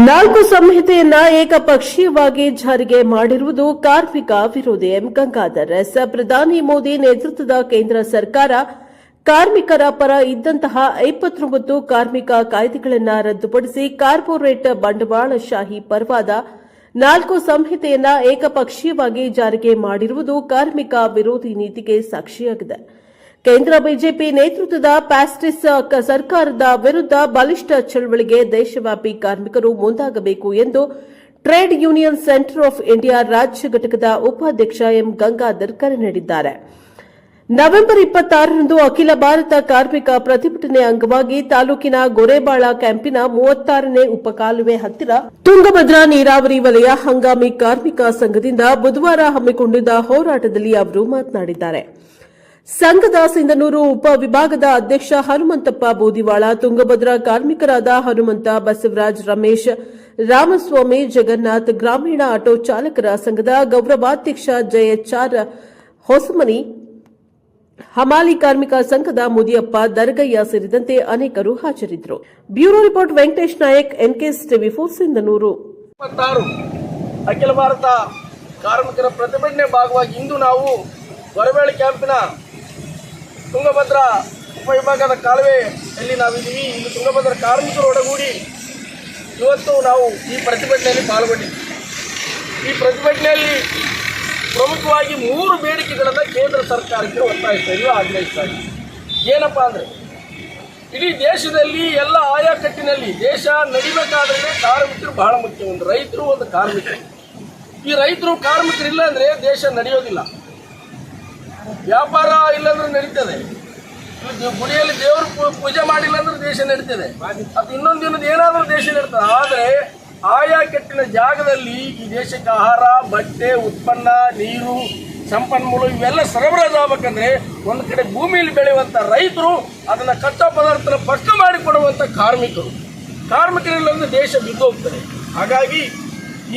ನಾಲ್ಕು ಸಂಹಿತೆಯನ್ನ ಏಕಪಕ್ಷೀಯವಾಗಿ ಜಾರಿಗೆ ಮಾಡಿರುವುದು ಕಾರ್ಮಿಕ ವಿರೋಧಿ ಎಂ. ಗಂಗಾಧರ್. ಎಸ್. ಪ್ರಧಾನಿ ಮೋದಿ ನೇತೃತ್ವದ ಕೇಂದ್ರ ಸರ್ಕಾರ ಕಾರ್ಮಿಕರ ಪರ ಇದ್ದಂತಹ ಇಪ್ಪತ್ತೊಂಬತ್ತು ಕಾರ್ಮಿಕ ಕಾಯ್ದೆಗಳನ್ನು ರದ್ದುಪಡಿಸಿ ಕಾರ್ಪೊರೇಟ್ ಬಂಡವಾಳಶಾಹಿ ಪರವಾದ ನಾಲ್ಕು ಸಂಹಿತೆಯನ್ನ ಏಕಪಕ್ಷೀಯವಾಗಿ ಜಾರಿಗೆ ಮಾಡಿರುವುದು ಕಾರ್ಮಿಕ ವಿರೋಧಿ ನೀತಿಗೆ ಸಾಕ್ಷಿಯಾಗಿದೆ. ಕೇಂದ್ರ ಬಿಜೆಪಿ ನೇತೃತ್ವದ ಪ್ಯಾಸ್ಟಿಸ್ ಸರ್ಕಾರದ ವಿರುದ್ಧ ಬಲಿಷ್ಠ ಚಳವಳಿಗೆ ದೇಶವ್ಯಾಪಿ ಕಾರ್ಮಿಕರು ಮುಂದಾಗಬೇಕು ಎಂದು trade union centre of India ರಾಜ್ಯ ಘಟಕದ ಉಪಾಧ್ಯಕ್ಷ ಎಂ. ಗಂಗಾಧರ್ ಕರೆ ನೀಡಿದ್ದಾರೆ. ನವೆಂಬರ್ ಇಪ್ಪತ್ತಾರರಂದು ಅಖಿಲ ಭಾರತ ಕಾರ್ಮಿಕ ಪ್ರತಿಭಟನೆ ಅಂಗವಾಗಿ ತಾಲೂಕಿನ ಗೊರೆಬಾಳ ಕ್ಯಾಂಪಿನ ಮೂವತ್ತಾರನೇ ಉಪಕಾಲುವೆ ಹತ್ತಿರ ತುಂಗಭದ್ರಾ ನೀರಾವರಿ ವಲಯ ಹಂಗಾಮಿ ಕಾರ್ಮಿಕ ಸಂಘದಿಂದ ಬುಧವಾರ ಹಮ್ಮಿಕೊಂಡಿದ್ದ ಹೋರಾಟದಲ್ಲಿ ಅವರು ಮಾತನಾಡಿದ್ದಾರೆ. ಸಂಘದ ಸಿಂಧನೂರು ಉಪವಿಭಾಗದ ಅಧ್ಯಕ್ಷ ಹನುಮಂತಪ್ಪ ಬೂದಿವಾಳ, ತುಂಗಭದ್ರಾ ಕಾರ್ಮಿಕರಾದ ಹನುಮಂತ, ಬಸವರಾಜ್ ರಮೇಶ್, ರಾಮಸ್ವಾಮಿ, ಜಗನ್ನಾಥ್, ಗ್ರಾಮೀಣ ಆಟೋ ಚಾಲಕರ ಸಂಘದ ಗೌರವಾಧ್ಯಕ್ಷ ಜಯಚಾರ್ ಹೊಸಮನಿ, ಹಮಾಲಿ ಕಾರ್ಮಿಕ ಸಂಘದ ಮುದಿಯಪ್ಪ, ದರ್ಗಯ್ಯ ಸೇರಿದಂತೆ ಅನೇಕರು ಹಾಜರಿದ್ದರು. Bureau report Venkatesh Nayak NKS TV four Sindhanur ಅಖಿಲ ಭಾರತ ಕಾರ್ಮಿಕರ ಪ್ರತಿಭಟನೆ ಭಾಗವಾಗಿ ಇಂದು ನಾವು ಹೊರಬೇಳೆ ಕ್ಯಾಂಪಿನ ತುಂಗಭದ್ರ ಉಪವಿಭಾಗದ ಕಾಲುವೆಯಲ್ಲಿ ನಾವಿದ್ದೀವಿ. ಇಂದು ತುಂಗಭದ್ರ ಕಾರ್ಮಿಕರು ಒಡಗೂಡಿ ಇವತ್ತು ನಾವು ಈ ಪ್ರತಿಭಟನೆಯಲ್ಲಿ ಪಾಲ್ಗೊಂಡಿದ್ದೀವಿ ಈ ಪ್ರತಿಭಟನೆಯಲ್ಲಿ ಪ್ರಮುಖವಾಗಿ ಮೂರು ಬೇಡಿಕೆಗಳನ್ನು ಕೇಂದ್ರ ಸರ್ಕಾರಕ್ಕೆ ಒತ್ತಾಯಿಸ್ತಾ ಇದ್ದೀವಿ ಆಗ್ರಹಿಸ್ತಾ ಇದ್ದೀವಿ ಏನಪ್ಪ ಅಂದರೆ, ಇಡೀ ದೇಶದಲ್ಲಿ ಎಲ್ಲ ಆಯಾಕಟ್ಟಿನಲ್ಲಿ ದೇಶ ನಡಿಬೇಕಾದ್ರೆ ಕಾರ್ಮಿಕರು ಬಹಳ ಮುಖ್ಯ. ಒಂದು ರೈತರು, ಒಂದು ಕಾರ್ಮಿಕರು. ಈ ರೈತರು, ಕಾರ್ಮಿಕರಿಲ್ಲ ಅಂದರೆ ದೇಶ ನಡೆಯೋದಿಲ್ಲ. ವ್ಯಾಪಾರ ಇಲ್ಲಾಂದ್ರೆ ನಡೀತದೆ. ಗುಡಿಯಲ್ಲಿ ದೇವರು ಪೂಜೆ ಮಾಡಿಲ್ಲ ಅಂದ್ರೆ ದೇಶ ನಡೀತದೆ. ಅದು ಇನ್ನೊಂದು ದಿನದ ಏನಾದರೂ ದೇಶ ನಡೀತದೆ. ಆದರೆ ಆಯಾ ಕೆಟ್ಟಿನ ಜಾಗದಲ್ಲಿ ಈ ದೇಶಕ್ಕೆ ಆಹಾರ, ಬಟ್ಟೆ, ಉತ್ಪನ್ನ, ನೀರು, ಸಂಪನ್ಮೂಲ ಇವೆಲ್ಲ ಸರಬರಾಜು ಆಗ್ಬೇಕಂದ್ರೆ ಒಂದು ಕಡೆ ಭೂಮಿಯಲ್ಲಿ ಬೆಳೆಯುವಂಥ ರೈತರು ಅದನ್ನ ಕಚ್ಚಾ ಪದಾರ್ಥನ ಪಕ್ಕ ಮಾಡಿಕೊಡುವಂಥ ಕಾರ್ಮಿಕರು. ಕಾರ್ಮಿಕರಿಲ್ಲ ದೇಶ ಬಿದ್ದು ಬಿದ್ದೋಗ್ತದೆ ಹಾಗಾಗಿ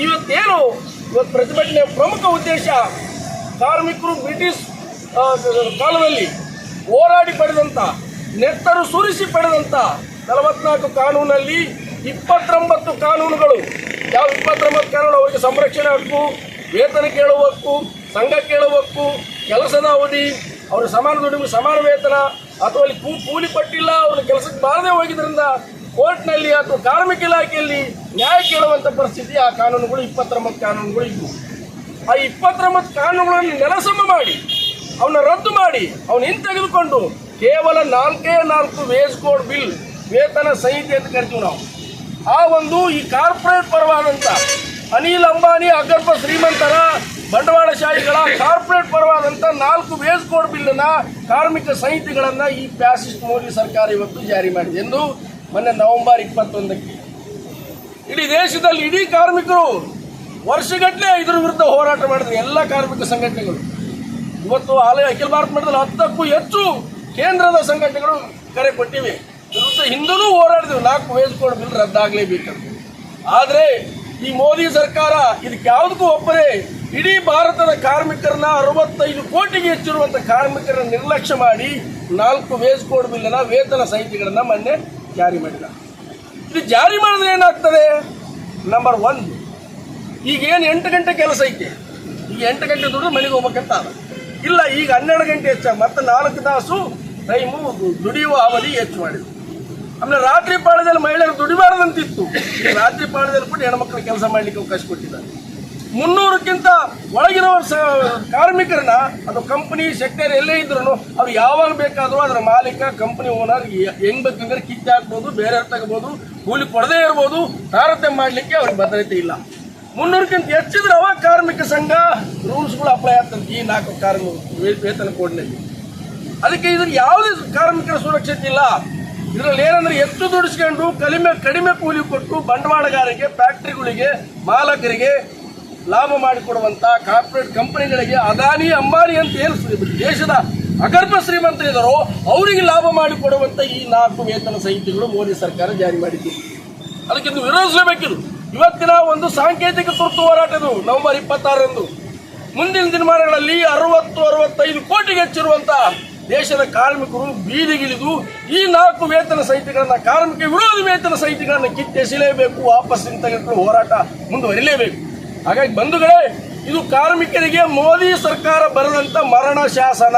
ಇವತ್ತೇನು ಇವತ್ತು ಪ್ರತಿಭಟನೆಯ ಪ್ರಮುಖ ಉದ್ದೇಶ ಕಾರ್ಮಿಕರು ಬ್ರಿಟಿಷ್ ಕಾಲದಲ್ಲಿ ಹೋರಾಡಿ ಪಡೆದಂತ, ನೆತ್ತರು ಸುರಿಸಿ ಪಡೆದಂತ ನಲವತ್ನಾಲ್ಕು ಕಾನೂನಲ್ಲಿ ಇಪ್ಪತ್ತೊಂಬತ್ತು ಕಾನೂನುಗಳು, ಯಾವ ಇಪ್ಪತ್ತೊಂಬತ್ತು ಕಾನೂನು ಅವರಿಗೆ ಸಂರಕ್ಷಣೆ ಹಕ್ಕು, ವೇತನ ಕೇಳುವ ಹಕ್ಕು, ಸಂಘ ಕೇಳುವ ಹಕ್ಕು, ಕೆಲಸದ ಅವಧಿ, ಅವರ ಸಮಾನ ದುಡಿಮೆ, ಸಮಾನ ವೇತನ, ಅಥವಾ ಅಲ್ಲಿ ಕೂಲಿ ಪಟ್ಟಿಲ್ಲ, ಅವರು ಕೆಲಸಕ್ಕೆ ಬಾರದೆ ಹೋಗಿದ್ರಿಂದ ಕೋರ್ಟ್ನಲ್ಲಿ ಅಥವಾ ಕಾರ್ಮಿಕ ಇಲಾಖೆಯಲ್ಲಿ ನ್ಯಾಯ ಕೇಳುವಂಥ ಪರಿಸ್ಥಿತಿ ಆ ಕಾನೂನುಗಳು, ಇಪ್ಪತ್ತೊಂಬತ್ತು ಕಾನೂನುಗಳು ಇದ್ವು. ಆ ಇಪ್ಪತ್ತೊಂಬತ್ತು ಕಾನೂನುಗಳನ್ನು ನೆಲಸಮ ಮಾಡಿ ಅವನ್ನ ರದ್ದು ಮಾಡಿ. ಅವನು ಹಿಂತೆಗೆದುಕೊಂಡು ಕೇವಲ ನಾಲ್ಕೇ ನಾಲ್ಕು ವೇಜ್ ಕೋಡ್ ಬಿಲ್, ವೇತನ ಸಂಹಿತೆ ಅಂತ ಕರಿತೀವಿ ನಾವು. ಆ ಒಂದು ಈ ಕಾರ್ಪೊರೇಟ್ ಪರವಾದಂತ ಅನಿಲ್ ಅಂಬಾನಿ, ಅಗರ್ಭ ಶ್ರೀಮಂತರ ಬಂಡವಾಳಶಾಹಿಗಳ ಕಾರ್ಪೊರೇಟ್ ಪರವಾದಂತ ನಾಲ್ಕು ವೇಜ್ ಕೋಡ್ ಬಿಲ್ನ ಕಾರ್ಮಿಕ ಸಂಹಿತೆಗಳನ್ನ ಈ ಫ್ಯಾಸಿಸ್ಟ್ ಮೋದಿ ಸರ್ಕಾರ ಇವತ್ತು ಜಾರಿ ಮಾಡಿದೆ. ಎಂದು ಮೊನ್ನೆ ನವೆಂಬರ್ ಇಪ್ಪತ್ತೊಂದಕ್ಕೆ. ಇಡೀ ದೇಶದಲ್ಲಿ ಇಡೀ ಕಾರ್ಮಿಕರು ವರ್ಷಗಟ್ಟಲೆ ಇದರ ವಿರುದ್ಧ ಹೋರಾಟ ಮಾಡಿದ್ರು ಎಲ್ಲ ಕಾರ್ಮಿಕ ಸಂಘಟನೆಗಳು. ಇವತ್ತು ಆಲಯ ಅಖಿಲ ಭಾರತ ಮಟ್ಟದಲ್ಲಿ ಹತ್ತಕ್ಕೂ ಹೆಚ್ಚು ಕೇಂದ್ರದ ಸಂಘಟನೆಗಳು ಕರೆ ಕೊಟ್ಟಿವೆ. ವಿರುದ್ಧ ಹಿಂದೂ ಹೋರಾಡಿದ್ವಿ. ನಾಲ್ಕು ವೇಜ್ ಕೋಡ್ ಬಿಲ್ ರದ್ದಾಗಲೇಬೇಕಂತ. ಆದರೆ ಈ ಮೋದಿ ಸರ್ಕಾರ ಇದಕ್ಕೆ ಯಾವುದಕ್ಕೂ ಒಬ್ಬರೇ ಇಡೀ ಭಾರತದ ಕಾರ್ಮಿಕರನ್ನ ಅರವತ್ತೈದು ಕೋಟಿಗೆ ಹೆಚ್ಚಿರುವಂಥ ಕಾರ್ಮಿಕರನ್ನ ನಿರ್ಲಕ್ಷ್ಯ ಮಾಡಿ ನಾಲ್ಕು ವೇಜ್ ಕೋಡ್ ಬಿಲ್ನ ವೇತನ ಸಂಹಿತೆಗಳನ್ನ ಮೊನ್ನೆ ಜಾರಿ ಮಾಡಿದ. ಇದು ಜಾರಿ ಮಾಡಿದ್ರೆ ಏನಾಗ್ತದೆ? ನಂಬರ್ ಒನ್ ಈಗೇನು ಎಂಟು ಗಂಟೆ ಕೆಲಸ ಐತೆ. ಈಗ ಎಂಟು ಗಂಟೆ ದುಡ್ಡು ಮನೆಗೆ ಹೋಗ್ಬೇಕಂತ. ಇಲ್ಲ, ಈಗ ಹನ್ನೆರಡು ಗಂಟೆ ಹೆಚ್ಚ, ಮತ್ತೆ ನಾಲ್ಕು ತಾಸು ಟೈಮು ದುಡಿಯುವ ಅವಧಿ ಹೆಚ್ಚು ಮಾಡಿದ್ರು. ಆಮೇಲೆ ರಾತ್ರಿ ಪಾಳದಲ್ಲಿ ಮಹಿಳೆಯರು ದುಡಿಬಾರದಂತಿತ್ತು. ಈ ರಾತ್ರಿ ಪಾಳದಲ್ಲಿ ಕೂಡ ಹೆಣ್ಮಕ್ಳು ಕೆಲಸ ಮಾಡ್ಲಿಕ್ಕೆ ಅವಕಾಶ ಕೊಟ್ಟಿದ್ದಾರೆ. ಮುನ್ನೂರಕ್ಕಿಂತ ಒಳಗಿರೋ ಕಾರ್ಮಿಕರನ್ನ, ಅದು ಕಂಪನಿ ಸೆಕ್ಟರ್ ಎಲ್ಲೇ ಇದ್ರು ಅವ್ರು ಯಾವಾಗ ಬೇಕಾದರೂ ಅದರ ಮಾಲೀಕ ಕಂಪನಿ ಓನರ್ ಹೆಂಗ್ ಬೇಕಂದ್ರೆ ಕಿತ್ತೆ ಹಾಕ್ಬೋದು ಬೇರೆ ತಗೋಬಹುದು ಕೂಲಿ ಕೊಡದೇ ಇರ್ಬೋದು, ತಾರತಮ್ಯ ಮಾಡಲಿಕ್ಕೆ ಅವ್ರಿಗೆ ಭದ್ರತೆ ಇಲ್ಲ. ಮುನ್ನೂರಕ್ಕಿಂತ ಹೆಚ್ಚಿದ್ರೆ ಅವಾಗ ಕಾರ್ಮಿಕ ಸಂಘ ರೂಲ್ಸ್ಗಳು ಅಪ್ಲೈ ಆಗ್ತದೆ ಈ ನಾಲ್ಕು ಕಾರ್ಮಿಕ ವೇತನ ಕೋಡ್ನಲ್ಲಿ. ಅದಕ್ಕೆ ಇದ್ರ ಯಾವುದೇ ಕಾರ್ಮಿಕರ ಸುರಕ್ಷತೆ ಇಲ್ಲ. ಇದರಲ್ಲಿ ಏನಂದ್ರೆ ಹೆಚ್ಚು ದುಡಿಸ್ಕೊಂಡು ಕಲಿಮೆ ಕಡಿಮೆ ಕೂಲಿ ಕೊಟ್ಟು ಬಂಡವಾಳಗಾರರಿಗೆ, ಫ್ಯಾಕ್ಟ್ರಿಗಳಿಗೆ, ಮಾಲಕರಿಗೆ ಲಾಭ ಮಾಡಿಕೊಡುವಂಥ ಕಾರ್ಪೊರೇಟ್ ಕಂಪನಿಗಳಿಗೆ ಅದಾನಿ, ಅಂಬಾನಿ ಅಂತ ಏನು ದೇಶದ ಅಗರ್ಭ ಶ್ರೀಮಂತರು ಇದ್ದಾರೋ ಅವರಿಗೆ ಲಾಭ ಮಾಡಿಕೊಡುವಂಥ ಈ ನಾಲ್ಕು ವೇತನ ಸಂಹಿತೆಗಳು ಮೋದಿ ಸರ್ಕಾರ ಜಾರಿ ಮಾಡಿದ್ದು. ಅದಕ್ಕೆ ಇದು ವಿರೋಧಿಸಲೇಬೇಕಿದು. ಇವತ್ತಿನ ಒಂದು ಸಾಂಕೇತಿಕ ತುರ್ತು ಹೋರಾಟದು ನವೆಂಬರ್ ಇಪ್ಪತ್ತಾರರಂದು. ಮುಂದಿನ ದಿನಮಾನಗಳಲ್ಲಿ ಅರವತ್ತು, ಅರವತ್ತೈದು ಕೋಟಿಗೆ ಹೆಚ್ಚಿರುವಂತಹ ದೇಶದ ಕಾರ್ಮಿಕರು ಬೀದಿಗಿಳಿದು ಈ ನಾಲ್ಕು ವೇತನ ಸಹಿತಿಗಳನ್ನು, ಕಾರ್ಮಿಕ ವಿರೋಧಿ ವೇತನ ಸಹಿತಿಗಳನ್ನು ಕಿತ್ತೆಸಿಲೇಬೇಕು, ವಾಪಸ್ ತೆಗೆದುಕೊಂಡು ಹೋರಾಟ ಮುಂದುವರಿಲೇಬೇಕು. ಹಾಗಾಗಿ ಬಂಧುಗಳೇ, ಇದು ಕಾರ್ಮಿಕರಿಗೆ ಮೋದಿ ಸರ್ಕಾರ ಬರೆದಂತ ಮರಣ ಶಾಸನ.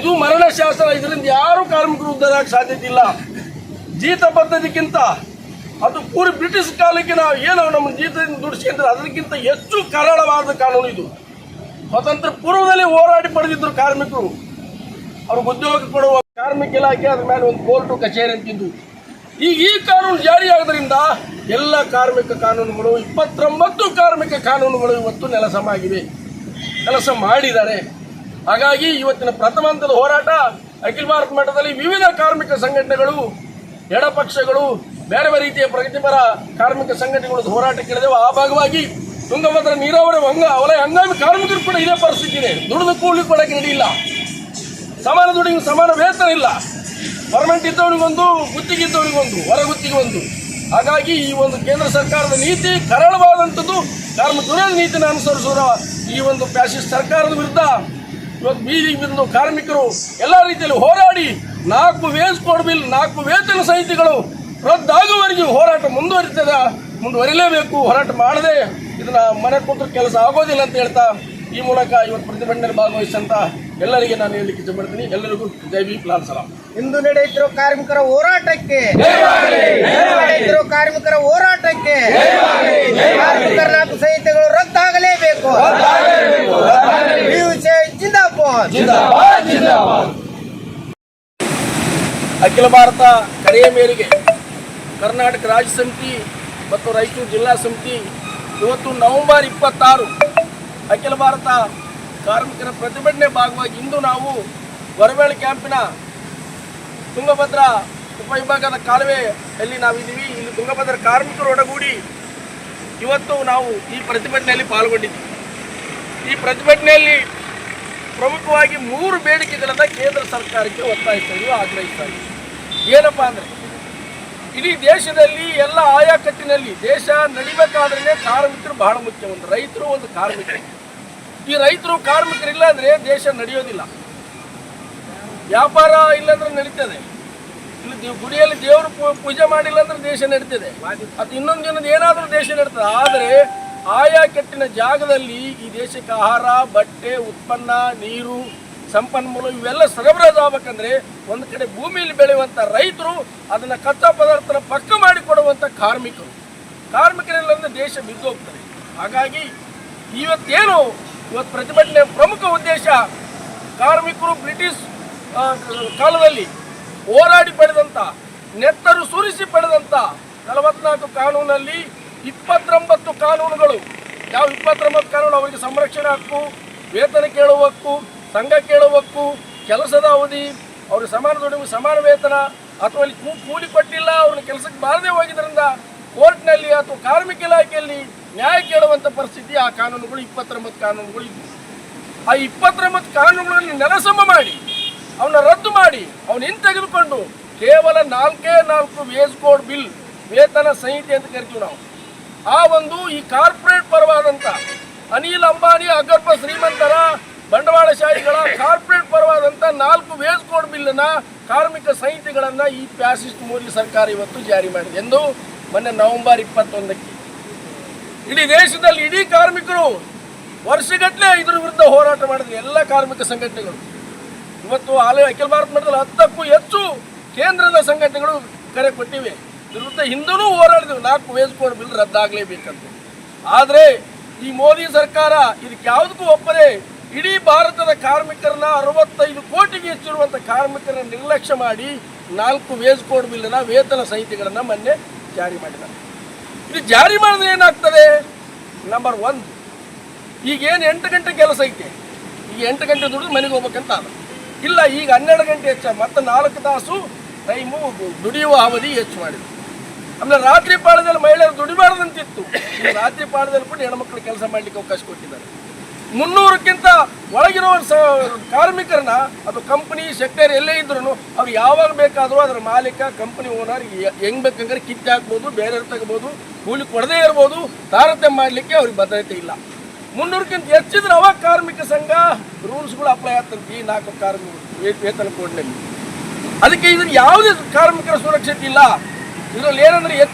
ಇದು ಮರಣ ಶಾಸನ, ಇದರಿಂದ ಯಾರು ಕಾರ್ಮಿಕರು ಉದ್ಧಾರ ಸಾಧ್ಯತೆ ಇಲ್ಲ. ಜೀತ ಪದ್ಧತಿಗಿಂತ ಅದು ಪೂರ್ವ ಬ್ರಿಟಿಷ್ ಕಾಲಕ್ಕೆ ನಾವು ಏನು ನಮ್ಮ ಜೀತದಿಂದ ದುಡಿಸ್ಕೊಂಡ್ರೆ ಅದಕ್ಕಿಂತ ಹೆಚ್ಚು ಕರಾಳವಾದ ಕಾನೂನು ಇದು. ಸ್ವತಂತ್ರ ಪೂರ್ವದಲ್ಲಿ ಹೋರಾಡಿ ಪಡೆದಿದ್ದರು ಕಾರ್ಮಿಕರು. ಅವ್ರಿಗೆ ಉದ್ಯೋಗ ಕೊಡುವ ಕಾರ್ಮಿಕ ಇಲಾಖೆ ಅದ್ರ ಮೇಲೆ ಒಂದು ಕೋರ್ಟು, ಕಚೇರಿ ಅಂತಿದ್ದು. ಈಗ ಈ ಕಾನೂನು ಜಾರಿಯಾಗೋದ್ರಿಂದ ಎಲ್ಲ ಕಾರ್ಮಿಕ ಕಾನೂನುಗಳು, ಇಪ್ಪತ್ತೊಂಬತ್ತು ಕಾರ್ಮಿಕ ಕಾನೂನುಗಳು ಇವತ್ತು ನೆಲಸಮ ಆಗಿವೆ ಕೆಲಸ ಮಾಡಿದ್ದಾರೆ. ಹಾಗಾಗಿ ಇವತ್ತಿನ ಪ್ರಥಮ ಹೋರಾಟ ಅಖಿಲ ಭಾರತ ಮಟ್ಟದಲ್ಲಿ ವಿವಿಧ ಕಾರ್ಮಿಕ ಸಂಘಟನೆಗಳು, ಎಡಪಕ್ಷಗಳು ಬೇರೆ ಬೇರೆ ರೀತಿಯ ಪ್ರಗತಿಪರ ಕಾರ್ಮಿಕ ಸಂಘಟನೆಗಳು ಹೋರಾಟಕ್ಕಿಳಿದೆವು ಆ ಭಾಗವಾಗಿ ತುಂಗಭದ್ರ ನೀರಾವರಿ ಹಂಗ ವಲಯ ಹಂಗಾಮಿ ಕಾರ್ಮಿಕರು ಕೂಡ ಇದೇ ಪರಿಸ್ಥಿತಿ ಇದೆ. ದುಡಿದು ಕೂಲಿ ಕೊಡಕ್ಕೆ ನಡೆಯಿಲ್ಲ. ಸಮಾನ ದುಡಿಗೆ ಸಮಾನ ವೇತನ ಇಲ್ಲ. ಪರ್ಮನೆಂಟ್ ಇದ್ದವನಿಗೊಂದು ಗುತ್ತಿಗೆ ಇದ್ದವನಿಗೊಂದು ಹೊರ ಗುತ್ತಿಗೆ ಒಂದು ಹಾಗಾಗಿ ಈ ಒಂದು ಕೇಂದ್ರ ಸರ್ಕಾರದ ನೀತಿ ಕರಳವಾದಂಥದ್ದು ಕಾರ್ಮಿಕ ವಿರೋಧ ನೀತಿನ ಅನುಸರಿಸುವ ಈ ಒಂದು ಫ್ಯಾಸಿಸ್ಟ್ ಸರ್ಕಾರದ ವಿರುದ್ಧ. ಇವತ್ತು ಬೀದಿ ಬಿಂದು ಕಾರ್ಮಿಕರು ಎಲ್ಲ ರೀತಿಯಲ್ಲಿ ಹೋರಾಡಿ ನಾಲ್ಕು ವೇಜ್ ಕೋಡ್ ಬಿಲ್, ನಾಲ್ಕು ವೇತನ ಸಹಿತಿಗಳು ರದ್ದಾಗುವವರೆಗೆ ಹೋರಾಟ ಮುಂದುವರಿತದ ಮುಂದುವರಿಲೇಬೇಕು ಹೋರಾಟ ಮಾಡದೆ ಇದನ್ನ ಮನೆ ಕೂತ್ರ ಕೆಲಸ ಆಗೋದಿಲ್ಲ ಅಂತ ಹೇಳ್ತಾ ಈ ಮೂಲಕ ಇವತ್ತು ಪ್ರತಿಭಟನೆಯಲ್ಲಿ ಭಾಗವಹಿಸಿದಂತ ಎಲ್ಲರಿಗೆ ನಾನು ಹೇಳಲಿಕ್ಕೆ ಇಷ್ಟಪಡ್ತೀನಿ ಎಲ್ಲರಿಗೂ ಜೈ ಬಿ ಲಾಲ್ ಸಲಾಂ. ಇಂದು ನಡೆಯುತ್ತಿರೋ ಕಾರ್ಮಿಕರ ಹೋರಾಟಕ್ಕೆ ನಡೆಯುತ್ತಿರೋ ಕಾರ್ಮಿಕರ ಹೋರಾಟಕ್ಕೆ ಕಾರ್ಮಿಕರ ನಾಲ್ಕು ಸಂಹಿತೆಗಳು ರದ್ದಾಗಲೇಬೇಕು. ಈ ವಿಷಯ ಜಿಂದಾಬಾದ್. ಅಖಿಲ ಭಾರತ ಕರೆಯ ಮೇರೆಗೆ ಕರ್ನಾಟಕ ರಾಜ್ಯ ಸಮಿತಿ ಮತ್ತು ರಾಯಚೂರು ಜಿಲ್ಲಾ ಸಮಿತಿ ಇವತ್ತು ನವೆಂಬರ್ ಇಪ್ಪತ್ತಾರು ಅಖಿಲ ಭಾರತ ಕಾರ್ಮಿಕರ ಪ್ರತಿಭಟನೆ ಭಾಗವಾಗಿ ಇಂದು ನಾವು ಹೊರಬೇಳೆ ಕ್ಯಾಂಪಿನ ತುಂಗಭದ್ರಾ ಉಪವಿಭಾಗದ ಕಾಲುವೆಯಲ್ಲಿ ನಾವಿದ್ದೀವಿ. ಇಲ್ಲಿ ತುಂಗಭದ್ರ ಕಾರ್ಮಿಕರು ಒಡಗೂಡಿ ಇವತ್ತು ನಾವು ಈ ಪ್ರತಿಭಟನೆಯಲ್ಲಿ ಪಾಲ್ಗೊಂಡಿದ್ದೀವಿ. ಈ ಪ್ರತಿಭಟನೆಯಲ್ಲಿ ಪ್ರಮುಖವಾಗಿ ಮೂರು ಬೇಡಿಕೆಗಳನ್ನು ಕೇಂದ್ರ ಸರ್ಕಾರಕ್ಕೆ ಒತ್ತಾಯಿಸ್ತಾ ಇದ್ದೀವಿ ಆಗ್ರಹಿಸ್ತಾ ಇದ್ದೀವಿ ಏನಪ್ಪಾ ಅಂದರೆ ಇಡೀ ದೇಶದಲ್ಲಿ ಎಲ್ಲ ಆಯಾಕಟ್ಟಿನಲ್ಲಿ ದೇಶ ನಡಿಬೇಕಾದ್ರೆ ಕಾರ್ಮಿಕರು ಬಹಳ ಮುಖ್ಯ. ಒಂದು ರೈತರು, ಒಂದು ಕಾರ್ಮಿಕರು. ಈ ರೈತರು ಕಾರ್ಮಿಕರಿಲ್ಲ ಅಂದರೆ ದೇಶ ನಡೆಯೋದಿಲ್ಲ. ವ್ಯಾಪಾರ ಇಲ್ಲಂದ್ರೆ ನಡೀತದೆ. ಇಲ್ಲಿ ಗುಡಿಯಲ್ಲಿ ದೇವರು ಪೂಜೆ ಮಾಡಿಲ್ಲ ಅಂದ್ರೆ ದೇಶ ನಡೀತದೆ. ಅದು ಇನ್ನೊಂದು ದಿನದ ಏನಾದರೂ ದೇಶ ನಡೀತದೆ. ಆದರೆ ಆಯಾ ಕೆಟ್ಟಿನ ಜಾಗದಲ್ಲಿ ಈ ದೇಶಕ್ಕೆ ಆಹಾರ, ಬಟ್ಟೆ, ಉತ್ಪನ್ನ, ನೀರು ಸಂಪನ್ಮೂಲ ಇವೆಲ್ಲ ಸರಬರಾಜು ಆಗ್ಬೇಕಂದ್ರೆ ಒಂದು ಕಡೆ ಭೂಮಿಯಲ್ಲಿ ಬೆಳೆಯುವಂಥ ರೈತರು ಅದನ್ನ ಕಚ್ಚಾ ಪದಾರ್ಥನ ಪಕ್ಕ ಮಾಡಿಕೊಡುವಂಥ ಕಾರ್ಮಿಕರು. ಕಾರ್ಮಿಕರಿಲ್ಲಂದ್ರೆ ದೇಶ ಬಿದ್ದೋಗ್ತದೆ ಹಾಗಾಗಿ ಇವತ್ತೇನು ಇವತ್ತು ಪ್ರತಿಭಟನೆ ಪ್ರಮುಖ ಉದ್ದೇಶ ಕಾರ್ಮಿಕರು ಬ್ರಿಟಿಷ್ ಕಾಲದಲ್ಲಿ ಹೋರಾಡಿ ಪಡೆದಂಥ ನೆತ್ತರು ಸುರಿಸಿ ಪಡೆದಂತ ನಲವತ್ನಾಲ್ಕು ಕಾನೂನಲ್ಲಿ ಇಪ್ಪತ್ತೊಂಬತ್ತು ಕಾನೂನುಗಳು. ಯಾವ ಇಪ್ಪತ್ತೊಂಬತ್ತು ಕಾನೂನು? ಅವರಿಗೆ ಸಂರಕ್ಷಣೆ ಹಕ್ಕು, ವೇತನ ಕೇಳುವ ಹಕ್ಕು ಸಂಘ ಕೇಳುವ ಹಕ್ಕು ಕೆಲಸದ ಅವಧಿ ಅವ್ರಿಗೆ ಸಮಾನ ದುಡಿಮೆ, ಸಮಾನ ವೇತನ, ಅಥವಾ ಅಲ್ಲಿ ಕೂಲಿ ಕೊಟ್ಟಿಲ್ಲ, ಅವ್ರನ್ನ ಕೆಲಸಕ್ಕೆ ಬಾರದೇ ಹೋಗಿದ್ರಿಂದ ಕೋರ್ಟ್ನಲ್ಲಿ ಅಥವಾ ಕಾರ್ಮಿಕ ಇಲಾಖೆಯಲ್ಲಿ ನ್ಯಾಯ ಕೇಳುವಂಥ ಪರಿಸ್ಥಿತಿ ಆ ಕಾನೂನುಗಳು, ಇಪ್ಪತ್ತೊಂಬತ್ತು ಕಾನೂನುಗಳು ಇದ್ದವು ಆ ಇಪ್ಪತ್ತೊಂಬತ್ತು ಕಾನೂನುಗಳನ್ನು ನೆಲಸಮ ಮಾಡಿ ಅವನ್ನ ರದ್ದು ಮಾಡಿ, ಅವನ ಹಿಂತೆಗೆದುಕೊಂಡು ಕೇವಲ ನಾಲ್ಕೇ ನಾಲ್ಕು ವೇಜ್ ಕೋಡ್ ಬಿಲ್, ವೇತನ ಸಂಹಿತೆ ಅಂತ ಕರಿತೀವಿ ನಾವು. ಆ ಒಂದು ಈ ಕಾರ್ಪೊರೇಟ್ ಪರವಾದಂಥ ಅನಿಲ್ ಅಂಬಾನಿ, ಅಗರ್ಭ ಶ್ರೀಮಂತರ ಬಂಡವಾಳಶಾಹಿಗಳ ಕಾರ್ಪೊರೇಟ್ ಪರವಾದಂಥ ನಾಲ್ಕು ವೇಜ್ ಕೋಡ್ ಬಿಲ್ಲನ್ನು ಕಾರ್ಮಿಕ ಸಂಹಿತೆಗಳನ್ನು ಈ ಫ್ಯಾಸಿಸ್ಟ್ ಮೋದಿ ಸರ್ಕಾರ ಇವತ್ತು ಜಾರಿ ಮಾಡಿದೆ ಎಂದು ಮೊನ್ನೆ ನವೆಂಬರ್ ಇಪ್ಪತ್ತೊಂದಕ್ಕೆ. ಇಡೀ ದೇಶದಲ್ಲಿ ಇಡೀ ಕಾರ್ಮಿಕರು ವರ್ಷಗಟ್ಟಲೆ ಇದ್ರ ವಿರುದ್ಧ ಹೋರಾಟ ಮಾಡಿದ್ರು ಎಲ್ಲ ಕಾರ್ಮಿಕ ಸಂಘಟನೆಗಳು. ಇವತ್ತು ಆಲಯ ಅಖಿಲ ಭಾರತ ಮಟ್ಟದಲ್ಲಿ ಹತ್ತಕ್ಕೂ ಹೆಚ್ಚು ಕೇಂದ್ರದ ಸಂಘಟನೆಗಳು ಕರೆ ಕೊಟ್ಟಿವೆ. ವಿರುದ್ಧ ಹಿಂದೂ ಹೋರಾಡಿದ್ವಿ. ನಾಲ್ಕು ವೇಜ್ ಕೋಡ್ ಬಿಲ್ ರದ್ದಾಗಲೇಬೇಕಂತ. ಆದರೆ ಈ ಮೋದಿ ಸರ್ಕಾರ ಇದಕ್ಕೆ ಯಾವುದಕ್ಕೂ ಒಪ್ಪದೆ ಇಡೀ ಭಾರತದ ಕಾರ್ಮಿಕರನ್ನ ಅರವತ್ತೈದು ಕೋಟಿಗೆ ಹೆಚ್ಚಿರುವಂಥ ಕಾರ್ಮಿಕರನ್ನ ನಿರ್ಲಕ್ಷ್ಯ ಮಾಡಿ ನಾಲ್ಕು ವೇಜ್ ಕೋಡ್ ಬಿಲ್ನ ವೇತನ ಸಂಹಿತೆಗಳನ್ನು ಮೊನ್ನೆ ಜಾರಿ ಮಾಡಿದ್ದಾರೆ ಇದು ಜಾರಿ ಮಾಡಿದ್ರೆ ಏನಾಗ್ತದೆ? ನಂಬರ್ ಒನ್ ಈಗೇನು ಎಂಟು ಗಂಟೆ ಕೆಲಸ ಐತೆ? ಈಗ ಎಂಟು ಗಂಟೆ ದುಡಿದು ಮನೆಗೆ ಹೋಗ್ಬೇಕಂತ ಅದು ಇಲ್ಲ, ಈಗ ಹನ್ನೆರಡು ಗಂಟೆ ಹೆಚ್ಚ, ಮತ್ತೆ ನಾಲ್ಕು ತಾಸು ಟೈಮು ದುಡಿಯುವ ಅವಧಿ ಹೆಚ್ಚು ಮಾಡಿದ್ರು. ಆಮೇಲೆ ರಾತ್ರಿ ಪಾಳದಲ್ಲಿ ಮಹಿಳೆಯರು ದುಡಿಬಾರ್ದಂತಿತ್ತು. ರಾತ್ರಿ ಪಾಳದಲ್ಲಿ ಕೂಡ ಹೆಣ್ಮಕ್ಳು ಕೆಲಸ ಮಾಡ್ಲಿಕ್ಕೆ ಅವಕಾಶ ಕೊಟ್ಟಿದ್ದಾರೆ. ಮುನ್ನೂರಕ್ಕಿಂತ ಒಳಗಿರುವ ಕಾರ್ಮಿಕರನ್ನ ಅದು ಕಂಪನಿ ಸೆಕ್ಟರ್ ಎಲ್ಲೇ ಇದ್ರು ಅವ್ರು ಯಾವಾಗ ಬೇಕಾದರೂ ಅದರ ಮಾಲೀಕ ಕಂಪನಿ ಓನರ್ ಹೆಂಗ್ ಬೇಕಂದ್ರೆ ಕಿತ್ತೆ ಹಾಕ್ಬೋದು, ಬೇರೆಯವ್ರು ತಗೋಬೋದು, ಕೂಲಿ ಕೊಡದೇ ಇರ್ಬೋದು, ತಾರತಮ್ಯ ಮಾಡಲಿಕ್ಕೆ ಅವ್ರಿಗೆ ಭದ್ರತೆ ಇಲ್ಲ. ಮುನ್ನೂರಕ್ಕಿಂತ ಹೆಚ್ಚಿದ್ರೆ ಅವಾಗ ಕಾರ್ಮಿಕ ಸಂಘ ರೂಲ್ಸ್ಗಳು ಅಪ್ಲೈ ಆಗ್ತಂತೆ, ಈ ನಾಲ್ಕು ಕಾರ್ಮಿಕ ವೇತನ ಕೋಡ್ನಲ್ಲಿ ಅದಕ್ಕೆ ಇದ್ರ ಯಾವುದೇ ಕಾರ್ಮಿಕರ ಸುರಕ್ಷತೆ ಇಲ್ಲ. ಇದರಲ್ಲಿ ಏನಂದ್ರೆ